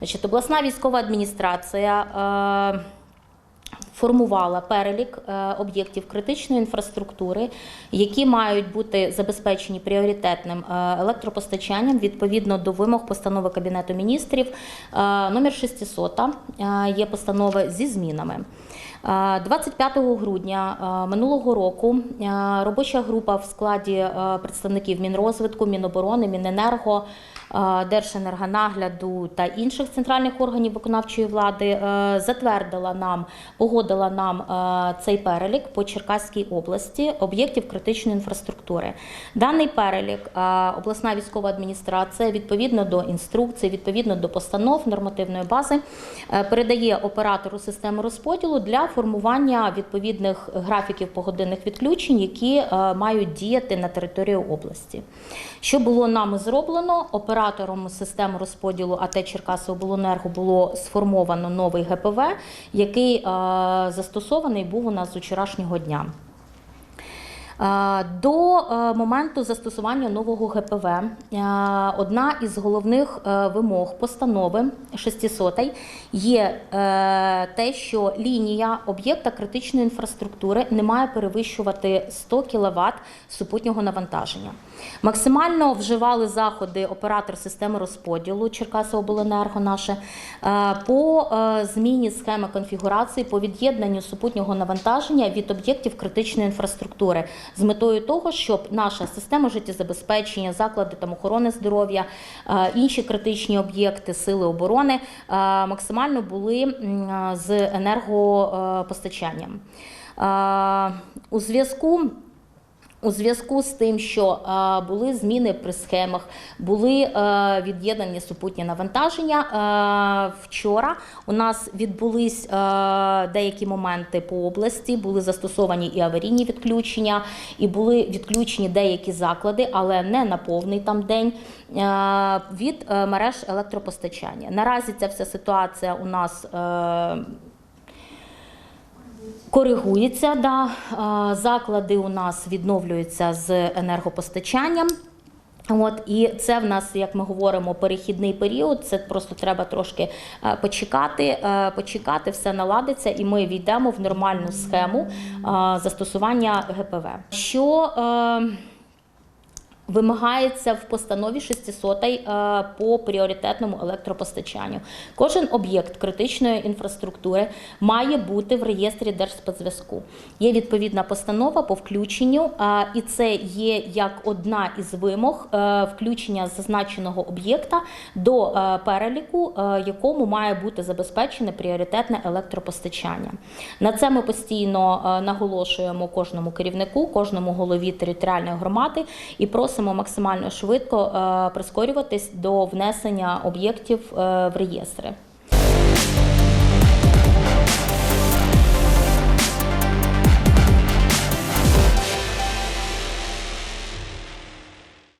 Значить, обласна військова адміністрація. Е, Формувала перелік е, об'єктів критичної інфраструктури, які мають бути забезпечені пріоритетним е, електропостачанням відповідно до вимог постанови Кабінету міністрів е, номер 600 е, є постанова зі змінами. Е, 25 грудня минулого року робоча група в складі представників Мінрозвитку, Міноборони, Міненерго, Держенергонагляду та інших центральних органів виконавчої влади затвердила нам, погодила нам е, цей перелік по Черкаській області об'єктів критичної інфраструктури. Даний перелік е, обласна військова адміністрація відповідно до інструкцій, відповідно до постанов нормативної бази е, передає оператору системи розподілу для формування відповідних графіків погодинних відключень, які мають діяти на території області. Що було нами зроблено? Оператором системи розподілу АТ Черкасиобленерго було сформовано новий ГПВ, який застосований був у нас з вчорашнього дня. Е, До е, моменту застосування нового ГПВ е, одна із головних вимог постанови 600 є те, що лінія об'єкта критичної інфраструктури не має перевищувати 100 кВт супутнього навантаження. Максимально вживали заходи оператор системи розподілу Черкасиобленерго наше по зміні схеми конфігурації по від'єднанню супутнього навантаження від об'єктів критичної інфраструктури з метою того, щоб наша система життєзабезпечення, заклади там охорони здоров'я, е, інші критичні об'єкти сили оборони е, максимально були е, з енергопостачанням. У зв'язку у зв'язку з тим, що були зміни при схемах, були е, від'єднані супутні навантаження. Е, вчора у нас відбулись е, деякі моменти по області, були застосовані і аварійні відключення, і були відключені деякі заклади, але не на повний там день від мереж електропостачання. Наразі ця вся ситуація у нас. Коригується, да. Заклади у нас відновлюються з енергопостачанням. От і це в нас, як ми говоримо, перехідний період. Це просто треба трошки е, почекати, е, почекати, все наладиться, і ми війдемо в нормальну схему е, застосування ГПВ. Що Вимагається в постанові 600 е, по пріоритетному електропостачанню. Кожен об'єкт критичної інфраструктури має бути в реєстрі Держспецзв'язку. Є відповідна постанова по включенню, е, і це є як одна із вимог е, включення зазначеного об'єкта до переліку, якому має бути забезпечене пріоритетне електропостачання. На це ми постійно наголошуємо кожному керівнику, кожному голові територіальної громади і просимо максимально швидко е, прискорюватись до внесення об'єктів е, в реєстри.